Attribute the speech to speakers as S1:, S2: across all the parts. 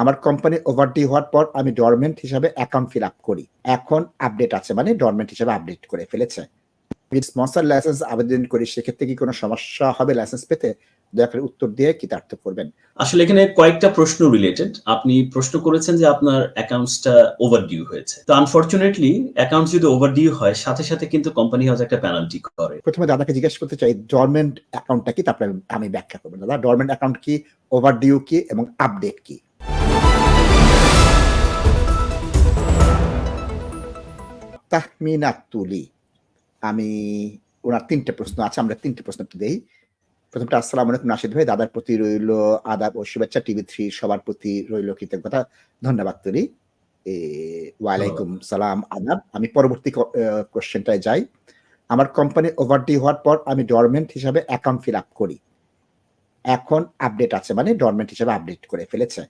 S1: আমার কোম্পানি ওভারডি হওয়ার পর আমি ডরমেন্ট হিসাবে অ্যাকাউন্ট ফিল আপ করি। এখন আপডেট আছে মানে ডরমেন্ট হিসাবে আপডেট করে ফেলেছে। স্পন্সর লাইসেন্স আবেদন করি সেক্ষেত্রে কি কোনো সমস্যা হবে লাইসেন্স পেতে? দয়া করে উত্তর দিয়ে কৃতার্থ করবেন।
S2: আসলে এখানে কয়েকটা প্রশ্ন রিলেটেড আপনি প্রশ্ন করেছেন যে আপনার অ্যাকাউন্টসটা ওভারডিউ হয়েছে। তো আনফরচুনেটলি অ্যাকাউন্ট যদি ওভারডিউ হয় সাথে সাথে কিন্তু কোম্পানি হাউস একটা পেনাল্টি করে।
S1: প্রথমে দাদাকে জিজ্ঞেস করতে চাই ডরমেন্ট অ্যাকাউন্টটা কি? তারপরে আমি ব্যাখ্যা করব। দাদা ডরমেন্ট অ্যাকাউন্ট কি? ওভারডিউ কি? এবং আপডেট কি? তাহমিনা তুলি আমি ওনার তিনটে প্রশ্ন আছে আমরা তিনটে প্রশ্ন দেই। প্রথমটা আসসালামু আলাইকুম নাসিদ ভাই দাদার প্রতি রইল আদাব ও শুভেচ্ছা টিভি থ্রি সবার প্রতি রইল কৃতজ্ঞতা ধন্যবাদ তুলি। ওয়ালাইকুম সালাম আদাব। আমি পরবর্তী কোশ্চেনটায় যাই। আমার কোম্পানি ওভারডি হওয়ার পর আমি ডরমেন্ট হিসাবে অ্যাকাউন্ট ফিল আপ করি। এখন আপডেট আছে মানে ডরমেন্ট হিসাবে আপডেট করে ফেলেছে।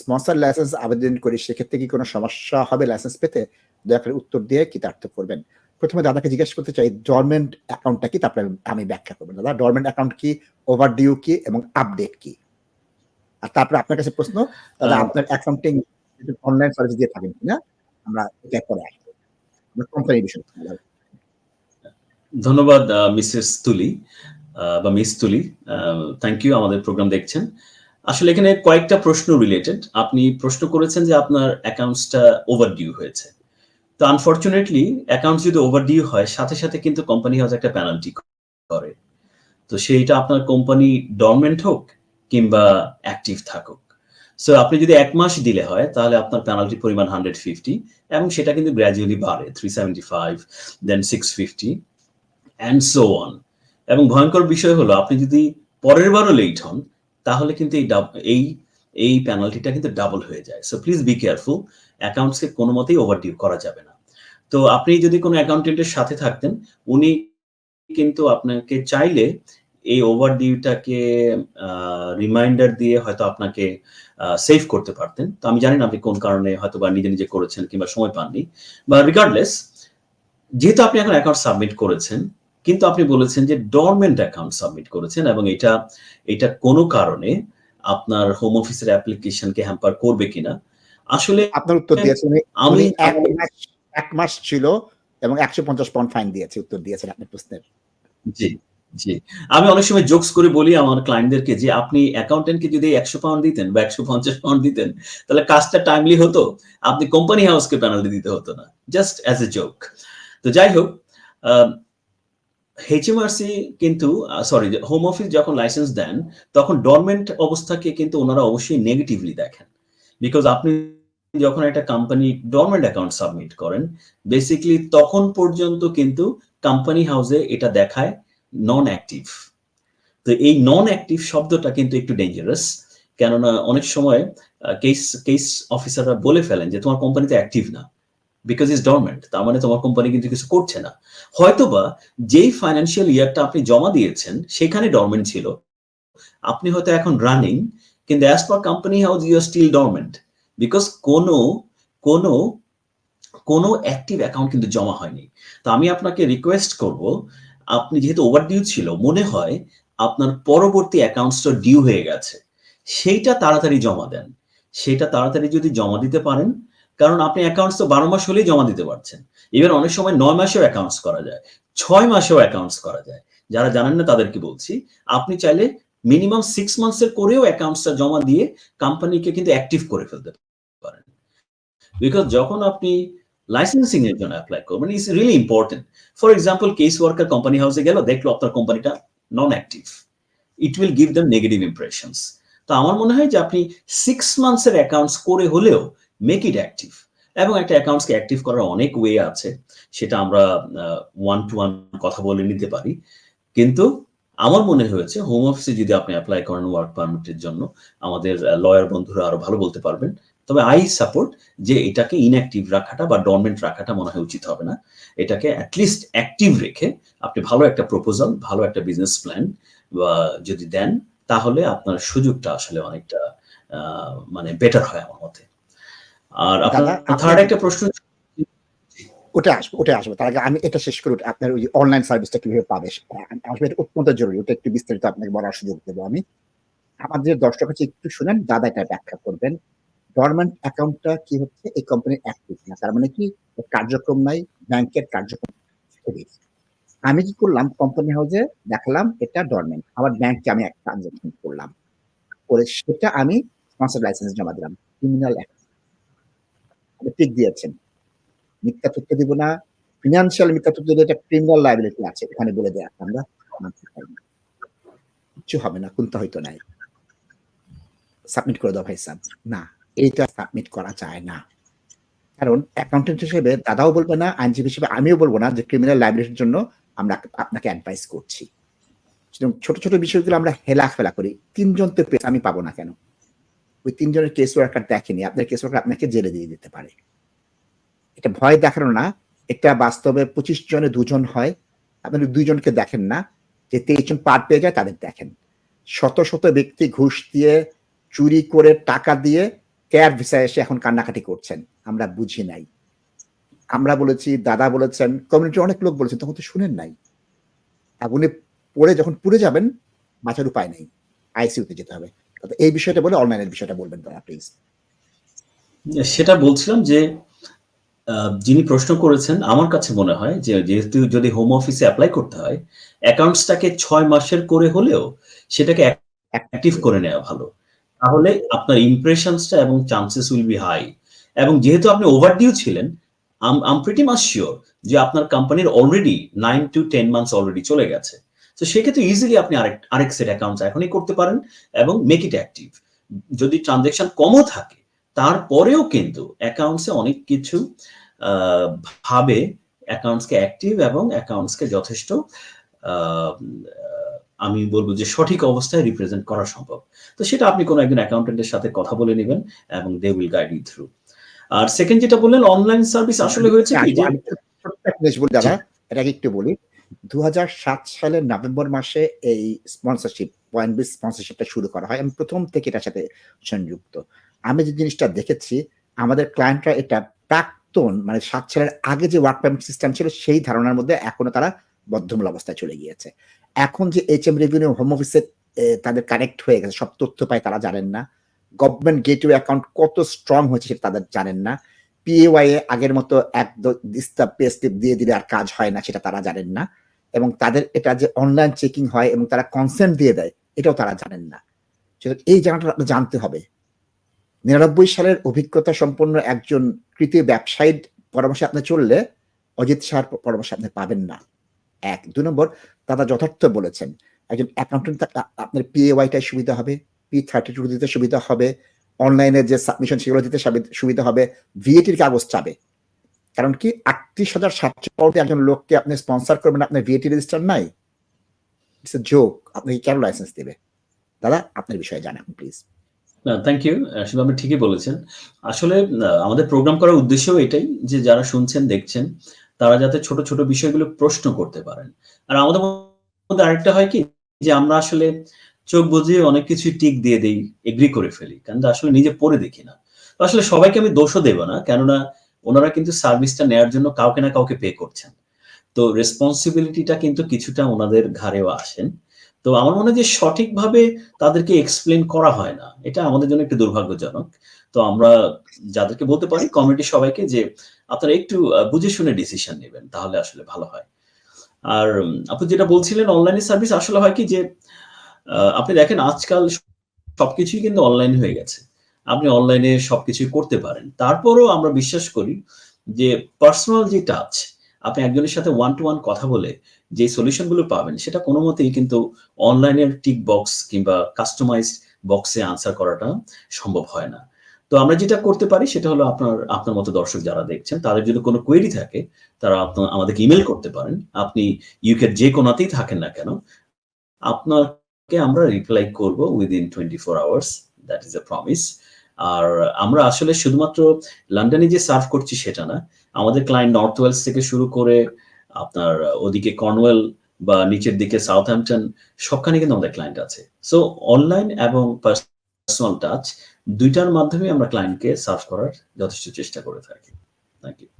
S1: স্পন্সর লাইসেন্স আবেদন করি সেক্ষেত্রে কি কোনো সমস্যা হবে লাইসেন্স পেতে? দয়া করে উত্তর দিয়ে কৃতার্থ করবেন। প্রথমে দাদাকে জিজ্ঞেস করতে চাই ডরমেন্ট অ্যাকাউন্টটা কি? তারপরে আমি ব্যাখ্যা করব দাদা ডরমেন্ট অ্যাকাউন্ট কি? ওভার ডিউ কি? এবং আপডেট কি? আর তারপরে আপনার কাছে প্রশ্ন দাদা আপনার অ্যাকাউন্টিং অনলাইন সার্ভিস দিয়ে থাকেন কিনা? আমরা এটা পরে আসব। কোম্পানির বিষয়
S2: ধন্যবাদ মিসেস তুলি বা মিস তুলি। থ্যাংক ইউ আমাদের প্রোগ্রাম দেখছেন। আসলে এখানে কয়েকটা প্রশ্ন রিলেটেড আপনি প্রশ্ন করেছেন যে আপনার অ্যাকাউন্টসটা ওভারডিউ হয়েছে। তো আনফরচুনেটলি অ্যাকাউন্ট যদি ওভারডিউ হয়, সাথে সাথে কিন্তু কোম্পানি হাউস একটা পেনাল্টি করে। তো সেইটা আপনার কোম্পানি ডরমেন্ট হোক কিংবা অ্যাক্টিভ থাকুক। সো আপনি যদি এক মাস দিলে হয়, তাহলে আপনার পেনাল্টির পরিমাণ হান্ড্রেড ফিফটি এবং সেটা কিন্তু গ্র্যাজুয়ালি বাড়ে three seventy five then six fifty and so on এবং ভয়ঙ্কর বিষয় হলো, আপনি যদি পরের বারও লেট হন, তাহলে কিন্তু এই এই এই পেনাল্টিটা কিন্তু ডাবল হয়ে যায়। সো প্লিজ বি কেয়ারফুল অ্যাকাউন্টসকে কোনো মতেই ওভারডিউ করা যাবে না। তো, আপনি যদি কোনো অ্যাকাউন্টেন্টের সাথে থাকতেন, উনি কিন্তু আপনাকে চাইলে এই ওভারডিউটাকে রিমাইন্ডার দিয়ে হয়তো আপনাকে সেভ করতে পারতেন। তো, আমি জানি না আপনি কোন কারণে হয়তো বা নিজে নিজে করেছেন কিংবা সময় পাননি। বা রিগার্ডলেস যেহেতু আপনি এখন অ্যাকাউন্ট সাবমিট করেছেন, কিন্তু আপনি বলেছেন যে ডরমেন্ট অ্যাকাউন্ট সাবমিট করেছেন এবং এটা এটা কোনো কারণে আপনার হোম অফিসের অ্যাপ্লিকেশনকে হ্যাম্পার করবে কিনা? আসলে
S1: আপনার উত্তর দিয়েছেন
S2: আমি
S1: এক মাস এক মাস ছিল এবং একশো পঞ্চাশ পাউন্ড ফাইন দিয়েছে উত্তর দিয়েছেন আপনার প্রশ্নের।
S2: জি জি। আমি অনেক সময় জোকস করে বলি আমার ক্লায়েন্টদেরকে যে আপনি অ্যাকাউন্টেন্টকে যদি একশো পাউন্ড দিতেন বা একশো পঞ্চাশ পাউন্ড দিতেন তাহলে কাজটা টাইমলি হতো? আপনি কোম্পানি হাউসকে পেনাল্টি দিতে হতো না। জাস্ট অ্যাজ এ জোক তো যাই হোক এইচএমআরসি কিন্তু সরি হোম অফিস যখন লাইসেন্স দেন, তখন ডরমেন্ট অবস্থাকে কিন্তু ওনারা অবশ্যই নেগেটিভলি দেখেন। বিকজ আপনি যখন একটা কোম্পানি ডরমেন্ট অ্যাকাউন্ট সাবমিট করেন বেসিক্যালি তখন পর্যন্ত কিন্তু কোম্পানি হাউসে এটা দেখায় নন অ্যাক্টিভ তো এই নন অ্যাক্টিভ শব্দটা কিন্তু একটু ডেঞ্জারাস কেননা অনেক সময় কেস কেস অফিসাররা বলে ফেলেন যে তোমার কোম্পানিতে অ্যাক্টিভ না। বিকজ ইজ ডরমেন্ট তার মানে তোমার কোম্পানি কিন্তু কিছু করছে না। হয়তোবা যেই ফাইন্যান্সিয়াল ইয়ারটা আপনি জমা দিয়েছেন, সেখানে ডরমেন্ট ছিল। আপনি হয়তো এখন রানিং কিন্তু as per company house you are still dormant because কোনো কোনো কোনো অ্যাক্টিভ অ্যাকাউন্ট কিন্তু জমা হয়নি। তো আমি আপনাকে রিকোয়েস্ট করব, আপনি যেহেতু ওভারডিউ ছিল, মনে হয় আপনার পরবর্তী অ্যাকাউন্টসটা ডিউ হয়ে গেছে। সেইটা তাড়াতাড়ি জমা দেন। সেটা তাড়াতাড়ি যদি জমা দিতে পারেন কারণ আপনি অ্যাকাউন্টস তো বারো মাস হলেই জমা দিতে পারছেন। এবার অনেক সময় নয় মাসেও অ্যাকাউন্টস করা যায়, ছয় মাসেও অ্যাকাউন্টস করা যায়। যারা জানেন না তাদেরকে বলছি, আপনি চাইলে মিনিমাম সিক্স মান্থসের করেও অ্যাকাউন্টসটা জমা দিয়ে কোম্পানিকে কিন্তু অ্যাক্টিভ করে ফেলতে পারেন। বিকজ যখন আপনি লাইসেন্সিং এর জন্য অ্যাপ্লাই করবেন is really important for example case worker company হাউসে গেল, দেখল আপনার কোম্পানিটা non active it will give them negative impressions তো আমার মনে হয় যে আপনি সিক্স মান্থসের অ্যাকাউন্টস করে হলেও মেক ইট অ্যাক্টিভ এবং একটা অ্যাকাউন্টসকে অ্যাক্টিভ করার অনেক ওয়ে আছে, সেটা আমরা ওয়ান টু ওয়ান কথা বলে নিতে পারি। কিন্তু আমার মনে হয়েছে হোম অফিসে যদি আপনি অ্যাপ্লাই করেন ওয়ার্ক পারমিটের জন্য, আমাদের লয়ার বন্ধুরা আরও ভালো বলতে পারবেন। তবে আই সাপোর্ট যে এটাকে ইনঅ্যাক্টিভ রাখাটা বা ডরমেন্ট রাখাটা মনে হয় উচিত হবে না। এটাকে অ্যাটলিস্ট অ্যাক্টিভ রেখে আপনি ভালো একটা প্রপোজাল ভালো একটা বিজনেস প্ল্যান বা যদি দেন, তাহলে আপনার সুযোগটা আসলে অনেকটা মানে বেটার হয় আমার মতে। আর আপনার থার্ড একটা প্রশ্ন
S1: ওটা আসব ওটা আসব। তার আগে আমি এটা শেষ করি আপনার ওই অনলাইন সার্ভিসটা কীভাবে পাবে আসলে এটা অত্যন্ত জরুরি। ওটা একটু বিস্তারিত আপনাকে বলার সুযোগ দেবো আমি। আমাদের দর্শক হচ্ছে একটু শুনেন দাদা এটা ব্যাখ্যা করবেন। ডরমেন্ট অ্যাকাউন্টটা কি হচ্ছে? এই কোম্পানির অ্যাক্টিভ না? তার মানে কি? কার্যক্রম নাই ব্যাংকের কার্যক্রম আমি কি করলাম? কোম্পানি হাউসে দেখালাম এটা ডরমেন্ট আবার ব্যাংকে আমি একটা ট্রানজাকশন করলাম। করে সেটা আমি স্পন্সর লাইসেন্স জমা দিলাম। ক্রিমিনাল টিক দিয়েছেন। মিথ্যা তথ্য দিব না। ফিনান্সিয়াল মিথ্যা তথ্য দিলে এটা ক্রিমিনাল লাইবিলিটি আছে। এখানে বলে দেয় আমরা। কিচ্ছু হবে না কোনটা হয়তো নাই। সাবমিট করে দাও ভাই না, এইটা সাবমিট করা যায় না। কারণ অ্যাকাউন্টেন্ট হিসেবে দাদাও বলবে না, আইনজীবী হিসেবে আমিও বলব না যে ক্রিমিনাল লাইবিলিটির জন্য আমরা আপনাকে অ্যাডভাইস করছি। ছোট ছোট বিষয়গুলো আমরা হেলা ফেলা করি। তিনজন তো আমি পাবো না কেন? ওই তিনজনের কেস ওয়ার্কার দেখেনি। আপনার কেস ওয়ার্কার আপনাকে জেলে দিয়ে দিতে পারে। এটা ভয় দেখানো না। এটা বাস্তবে পঁচিশ জনে দুজন হয়। আপনি দুইজনকে দেখেন না। যে তেইশ জন পার পেয়ে যায় তাদের দেখেন। শত শত ব্যক্তি ঘুষ দিয়ে, চুরি করে, টাকা দিয়ে কেয়ার ভিসায় এসে এখন কান্নাকাটি করছেন। আমরা বুঝি নাই। আমরা বলেছি, দাদা বলেছেন কমিউনিটির অনেক লোক বলেছেন, তখন তো শুনেন নাই। আগুনে পড়ে যখন পুড়ে যাবেন, বাঁচার উপায় নেই। আইসিউতে যেতে হবে। এই বিষয়টা বলে অনলাইনের বিষয়টা বলবেন দাদা প্লিজ
S2: সেটা বলছিলাম যে যিনি প্রশ্ন করেছেন, আমার কাছে মনে হয় যে, যেহেতু যদি হোম অফিসে অ্যাপ্লাই করতে হয় অ্যাকাউন্টসটাকে ছয় মাসের করে হলেও সেটাকে অ্যাক্টিভ করে নেওয়া ভালো। তাহলে আপনার ইমপ্রেশনসটা এবং চান্সেস উইল বি হাই এবং যেহেতু আপনি ওভারডিউ ছিলেন আম প্রিটি মাস শিওর যে আপনার কোম্পানির already nine to ten months already চলে গেছে। তো সেক্ষেত্রে ইজিলি আপনি আরেক আরেক সেট অ্যাকাউন্টস এখনই করতে পারেন এবং মেক ইট অ্যাক্টিভ যদি ট্রানজেকশন কমও থাকে তারপরেও কিন্তু অ্যাকাউন্টসে অনেক কিছু ভাবে অ্যাকাউন্টসকে অ্যাক্টিভ এবং অ্যাকাউন্টসকে যথেষ্ট আমি বলব যে সঠিক অবস্থায় রিপ্রেজেন্ট করা সম্ভব। তো সেটা আপনি কোনো একজন অ্যাকাউন্টেন্টের সাথে কথা বলে নেবেন এবং they will guide you through R second যেটা বললেন অনলাইন সার্ভিস আসলে হয়েছে কি যে
S1: আমি ছোট্ট একটা বলি। দু সালের নভেম্বর মাসে এই স্পন্সরশিপ পয়েন্ট বেস স্পন্সরশিপটা শুরু করা হয়। আমি প্রথম থেকে এটার সাথে সংযুক্ত। আমি যে জিনিসটা দেখেছি, আমাদের ক্লায়েন্টরা এটা প্রাক্তন মানে সাত সালের আগে যে ওয়ার্ক পারমিট সিস্টেম ছিল, সেই ধারণার মধ্যে এখনও তারা বদ্ধমূল অবস্থায় চলে গিয়েছে। এখন যে এইচ এম রেভিনিউ হোম অফিসে তাদের কানেক্ট হয়ে গেছে, সব তথ্য পায় তারা জানেন না। গভর্নমেন্ট গেটওয়ে অ্যাকাউন্ট কত স্ট্রং হয়েছে সেটা তাদের জানেন না। পিএওয়াই আগের মতো এক দিস্তা পে দিয়ে দিলে আর কাজ হয় না, সেটা তারা জানেন না। এবং তাদের এটা যে অনলাইন চেকিং হয় এবং তারা কনসেন্ট দিয়ে দেয়, এটাও তারা জানেন না। এই আপনার জানতে হবে। নিরানব্বই সালের অভিজ্ঞতা সম্পন্ন একজন কৃতীয় ব্যবসায়ীর পরামর্শে আপনি চললে অজিত শাহর পরামর্শ আপনি পাবেন না। এক। দু নম্বর তারা যথার্থ বলেছেন, একজন অ্যাকাউন্টেন্ট আপনার পিএওয়াইটাই সুবিধা হবে পি থার্টি টু দিতে সুবিধা হবে অনলাইনে যে সাবমিশন সেগুলো দিতে সুবিধা হবে ভিএটির কাগজ চাবে। কারণ কি আটত্রিশ হাজার সাতশো পাউন্ডে একজন লোককে আপনি স্পন্সর করবেন, আপনার ভিএটি রেজিস্টার নাই? ইটস এ জোক আপনাকে কেন লাইসেন্স দেবে? দাদা, আপনার বিষয়ে জানান প্লিজ
S2: থ্যাংক ইউ শিব আপনি ঠিকই বলেছেন। আসলে আমাদের প্রোগ্রাম করার উদ্দেশ্য এটাই যে যারা শুনছেন, দেখছেন, তারা যাতে ছোট ছোট বিষয়গুলো প্রশ্ন করতে পারেন। আর আমাদের মধ্যে আরেকটা হয় কি, যে আমরা আসলে চোখ বুঝিয়ে অনেক কিছু টিক দিয়ে দেই এগ্রি করে ফেলি। কিন্তু আসলে নিজে পড়ে দেখি না। আসলে সবাইকে আমি দোষও দেব না, কেননা ওনারা কিন্তু সার্ভিসটা নেয়ার জন্য কাউকে না কাউকে পে করছেন। তো রেসপন্সিবিলিটিটা কিন্তু কিছুটা ওনাদের ঘাড়েও আসেন। তো আমার মনে হয় যে সঠিকভাবে তাদেরকে এক্সপ্লেন করা হয় না, এটা আমাদের জন্য একটু দুর্ভাগ্যজনক। তো আমরা যাদেরকে বলতে পারি কমিটি সবাইকে যে আপনারা একটু বুঝে শুনে ডিসিশন নেবেন, তাহলে আসলে ভালো হয়। আর আপনি যেটা বলছিলেন অনলাইনে সার্ভিস আসলে হয় কি যে আপনি দেখেন আজকাল সবকিছুই কিন্তু অনলাইন হয়ে গেছে। আপনি অনলাইনে সবকিছুই করতে পারেন। তারপরেও আমরা বিশ্বাস করি যে পার্সোনাল যে টাচ আপনি একজনের সাথে ওয়ান টু ওয়ান কথা বলে যে সলিউশনগুলো পাবেন, সেটা কোনো মতেই কিন্তু অনলাইনের টিক বক্স কিংবা কাস্টমাইজড বক্সে আনসার করাটা সম্ভব হয় না। তো আমরা যেটা করতে পারি সেটা হলো আপনার আপনার মতো দর্শক যারা দেখছেন, তাদের যদি কোনো কোয়েরি থাকে, তারা আপনার, আমাদেরকে ইমেল করতে পারেন। আপনি ইউকের যে কোনাতেই থাকেন না কেন, আপনাকে আমরা রিপ্লাই করব within twenty four hours that is a promise আর আমরা আসলে শুধুমাত্র লন্ডনে যে সার্ভ করছি সেটা না, আমাদের ক্লায়েন্ট নর্থ ওয়েলস থেকে শুরু করে আপনার ওদিকে কর্নওয়েল বা নিচের দিকে সাউথ হ্যাম্পটন সবখানে কিন্তু আমাদের ক্লায়েন্ট আছে। সো অনলাইন এবং পার্সোনাল টাচ দুইটার মাধ্যমে আমরা ক্লায়েন্টকে সার্ভ করার যথেষ্ট চেষ্টা করে থাকি। Thank you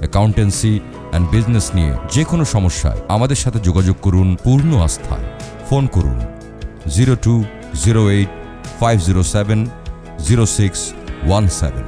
S3: accountancy and business নিয়ে যে কোনো সমস্যায় আমাদের সাথে যোগাযোগ করুন পূর্ণ আস্থায়। ফোন করুন zero two zero eight five zero seven zero six one seven.